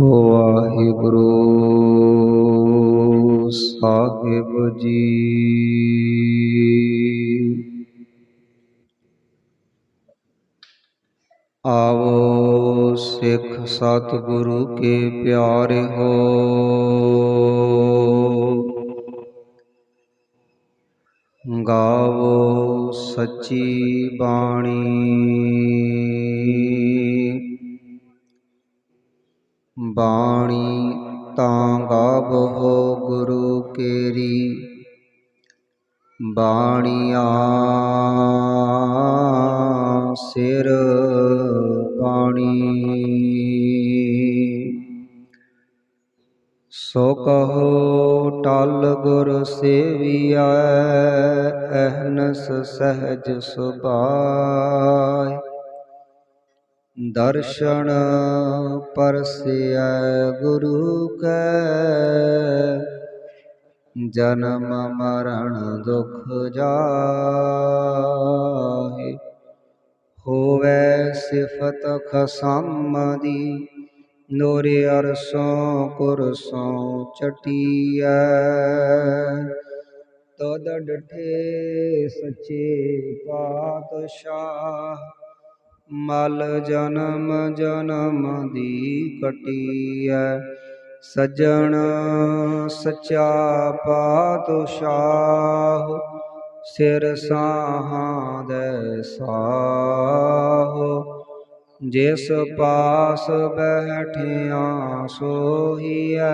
ਵਾਹਿਗੁਰੂ। ਸਾਹਿਬ ਜੀ। ਆਵੋ ਸਿੱਖ ਸਤਿਗੁਰੂ ਕੇ ਪਿਆਰੇ ਹੋ। ਗਾਵੋ ਸੱਚੀ ਬਾਣੀ। ਬਾਣੀ ਤਾਂ ਗਾਵੋ ਗੁਰੂ ਕੇਰੀ। ਬਾਣੀਆ ਸਿਰ ਬਾਣੀ। ਸੋ ਕਹੋ ਟਲ ਗੁਰ ਸੇਵੀਐ, ਅਹਨਸ ਸਹਿਜ ਸੁਭਾਇ। ਦਰਸ਼ਨ ਪਰਸਿਐ ਗੁਰੂ ਕੈ। ਜਨਮ ਮਰਨ ਦੁਖ ਜਾਹੇ, ਹੋਵੇ ਸਿਫਤ ਖਸਮ ਦੀ ਨੋਰੇ ਅਰਸੋਂ ਕੁਰਸੋਂ ਚਟੀਐ। ਤਦ ਡਠੇ ਸੱਚੇ ਪਾਤਸ਼ਾਹ ਮਲ ਜਨਮ ਜਨਮ ਦੀ ਕਟੀਐ। ਸਜਣ ਸਚਾ ਪਾਤਸ਼ਾਹ, ਸਿਰ ਸਾਹਾਂ ਦੇ ਸਾਹ। ਜਿਸ ਪਾਸ ਬੈਠਿਆ ਸੋਹੀਐ,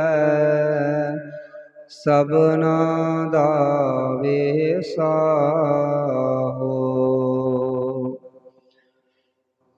ਸਭਨਾ ਦਾ ਵੇਸਾਹੋ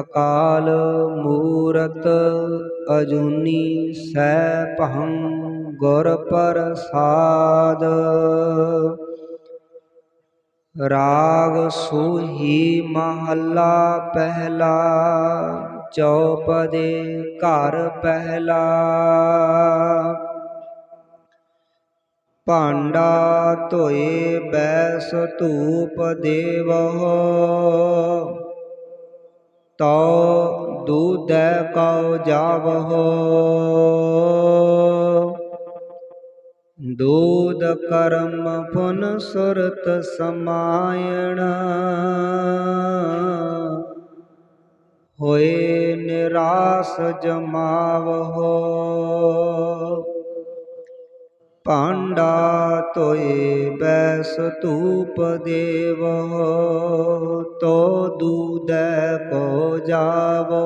ਅਕਾਲ ਮੂਰਤ ਅਜੂਨੀ ਸੈਭੰ ਗੁਰ ਪ੍ਰਸਾਦ। ਰਾਗ ਸੂਹੀ ਮਹੱਲਾ ਪਹਿਲਾ, ਚੌਪਦੇ ਘਰ ਪਹਿਲਾ। ਭਾਂਡਾ ਧੋਏ ਬੈਸ ਧੂਪ ਦੇਵਹੁ ਤਉ ਦੂਧੈ ਕਉ ਜਾਵਹੁ। ਦੂਧ ਕਰਮ ਪੁਨ ਸੁਰਤ ਸਮਾਇਣ। ਹੋਏ ਨਿਰਾਸ ਜਮਾਵਹੁ। ਭਾਂਡਾ ਧੋਏ, ਬੈਸ ਧੂਪ ਦੇਵਹੁ ਤੋ ਦੂਦੈ ਕੋ ਜਾਵੋ।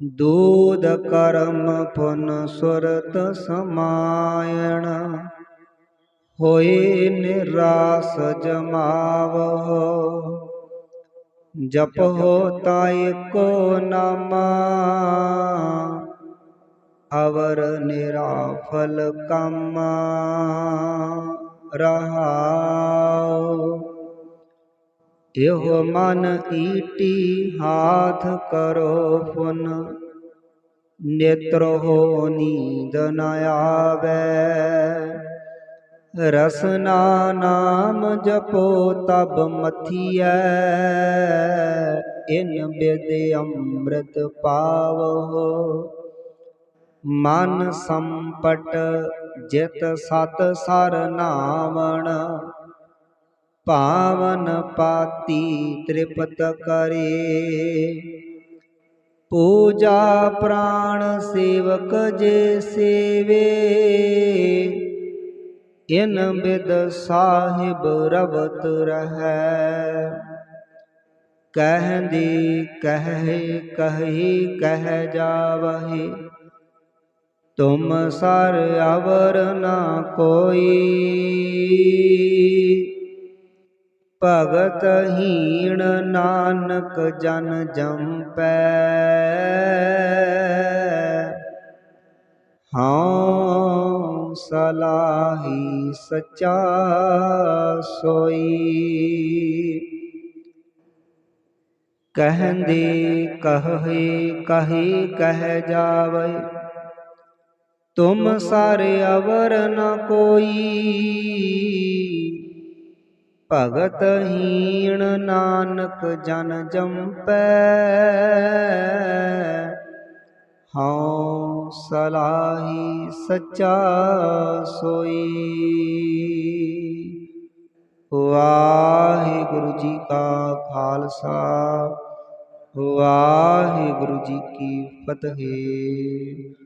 ਦੂਧ ਕਰਮ ਪੁਨ ਸੁਰਤ ਸਮਾਇਣ, ਹੋਏ ਨਿਰਾਸ ਜਮਾਵਹੁ ਜਪੋ ਤਾਇ ਕੋ ਨਾਮਾ ਅਵਰ ਨਿਰਾਫਲ ਕੰਮ ਰਹਾਉ ਇਹੋ ਮਨ ਈਟੀ ਹਾਥ ਕਰੋ ਪੁਨ ਨੇਤਰੋ ਨੀਂਦ ਨ ਆਵੇ ਰਸਨਾ ਨਾਮ ਜਪੋ ਤਬ ਮਥੀਐ ਇਨ ਬਿਦ ਅੰਮ੍ਰਿਤ ਪਾਵੋ ਮਨ ਸੰਪਟ ਜਿਤ ਸਤ ਸਰ ਪਾਵਨ ਪਾਤੀ ਤ੍ਰਿਪਤ ਕਰੇ। ਪੂਜਾ ਪ੍ਰਾਣ ਸੇਵਕ ਜੇ ਸੇਵੇ, ਇਨ ਬਿਦ ਸਾਹਿਬ ਰਵਤ ਰਹੈ। ਕਹਿੰਦੀ, ਕਹਿ, ਕਹੀ, ਕਹਿ ਜਾਵਹੀ। ਤੁਮ ਸਰ ਅਵਰ ਨਾ ਕੋਈ। ਭਗਤ ਹੀਣ ਨਾਨਕ ਜਨ ਜੰਪੈ ਹਉ ਸਲਾਹੀ ਸਚਾ ਸੋਈ। ਕਹਿੰਦੇ ਕਹੇ ਕਹੀ ਕਹਿ ਜਾਵੇ। ਤੁਮ ਸਾਰੇ ਅਵਰ ਨ ਕੋਈ। ਭਗਤ ਹੀਣ ਨਾਨਕ ਜਨ ਜੰਪੈ। ਹਉ ਸਲਾਹੀ ਸਚਾ ਸੋਈ। ਵਾਹਿਗੁਰੂ ਜੀ ਕਾ ਖਾਲਸਾ ਵਾਹਿਗੁਰੂ ਜੀ ਕੀ ਫਤਿਹ।